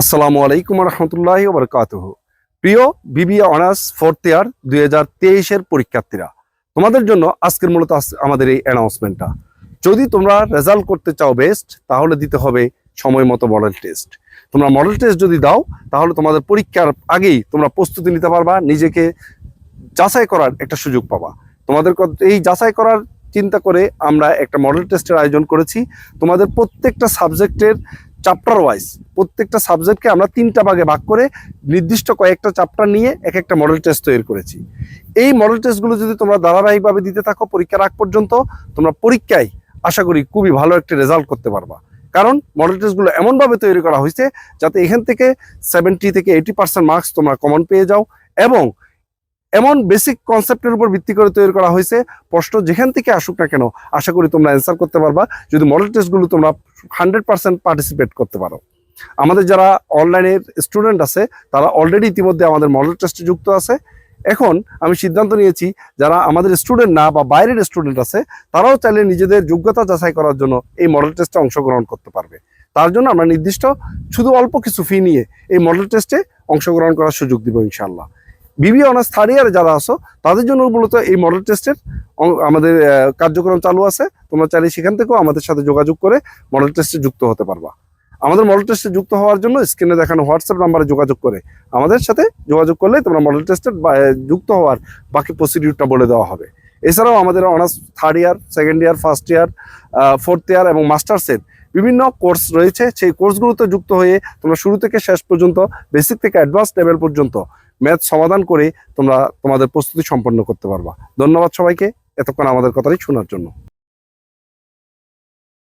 আসসালামু আলাইকুম রহমতুল্লাহ বরকাতহ প্রিয় বিবি অনার্স ফোর্থ ইয়ার দুই হাজার তেইশের পরীক্ষার্থীরা, তোমাদের জন্য আজকের মূলত আমাদের এই অ্যানাউন্সমেন্টটা। যদি তোমরা রেজাল্ট করতে চাও বেস্ট, তাহলে দিতে হবে সময় মতো মডেল টেস্ট। তোমরা মডেল টেস্ট যদি দাও, তাহলে তোমাদের পরীক্ষার আগেই তোমরা প্রস্তুতি নিতে পারবা, নিজেকে যাচাই করার একটা সুযোগ পাবা। তোমাদের এই যাচাই করার চিন্তা করে আমরা একটা মডেল টেস্টের আয়োজন করেছি। তোমাদের প্রত্যেকটা সাবজেক্টের চ্যাপ্টার ওয়াইজ প্রত্যেকটা সাবজেক্টকে আমরা তিনটা ভাগে ভাগ করে নির্দিষ্ট কয়েকটা চ্যাপ্টার নিয়ে এক একটা মডেল টেস্ট তৈরি করেছি। এই মডেল টেস্টগুলো যদি তোমরা ধারাবাহিকভাবে দিতে থাকো পরীক্ষার আগ পর্যন্ত, তোমরা পরীক্ষায় আশা করি খুবই ভালো একটা রেজাল্ট করতে পারবা। কারণ মডেল টেস্টগুলো এমনভাবে তৈরি করা হয়েছে যাতে এখান থেকে সেভেন্টি থেকে এইটি পার্সেন্ট মার্কস তোমরা কমন পেয়ে যাও এবং এমন বেসিক কনসেপ্টের উপর ভিত্তি করে তৈরি করা হয়েছে, প্রশ্ন যেখান থেকে আসুক না কেন, আশা করি তোমরা অ্যান্সার করতে পারবা। যদি মডেল টেস্টগুলো তোমরা হান্ড্রেড পার্সেন্ট পার্টিসিপেট করতে পারো। আমাদের যারা অনলাইনের স্টুডেন্ট আছে, তারা অলরেডি ইতিমধ্যে আমাদের মডেল টেস্টে যুক্ত আছে। এখন আমি সিদ্ধান্ত নিয়েছি, যারা আমাদের স্টুডেন্ট না বা বাইরের স্টুডেন্ট আছে, তারাও চাইলে নিজেদের যোগ্যতা যাচাই করার জন্য এই মডেল টেস্টে অংশগ্রহণ করতে পারবে। তার জন্য আমরা নির্দিষ্ট শুধু অল্প কিছু ফি নিয়ে এই মডেল টেস্টে অংশগ্রহণ করার সুযোগ দিব ইনশাল্লাহ বিবি অনার্স থার্ড ইয়ারে যারা আসো তাদের জন্য মূলত এই মডেল টেস্টের আমাদের কার্যক্রম চালু আছে। তোমরা চাইলে সেখান থেকেও আমাদের সাথে যোগাযোগ করে মডেল টেস্টে যুক্ত হতে পারবা। আমাদের মডেল টেস্টে যুক্ত হওয়ার জন্য স্ক্রিনে দেখানো হোয়াটসঅ্যাপ নাম্বারে যোগাযোগ করে। আমাদের সাথে যোগাযোগ করলে তোমরা মডেল টেস্টে যুক্ত হওয়ার বাকি প্রসিডিউরটা বলে দেওয়া হবে। এছাড়াও আমাদের honours third year second year first year fourth year এবং মাস্টার্সের বিভিন্ন কোর্স রয়েছে, সেই কোর্সগুলোতে যুক্ত হয়ে তোমরা শুরু থেকে শেষ পর্যন্ত বেসিক থেকে অ্যাডভান্স লেভেল পর্যন্ত ম্যাথ সমাধান করে তোমরা তোমাদের প্রস্তুতি সম্পন্ন করতে পারবা। ধন্যবাদ সবাইকে, এতক্ষণ আমাদের কথাটি শোনার জন্য।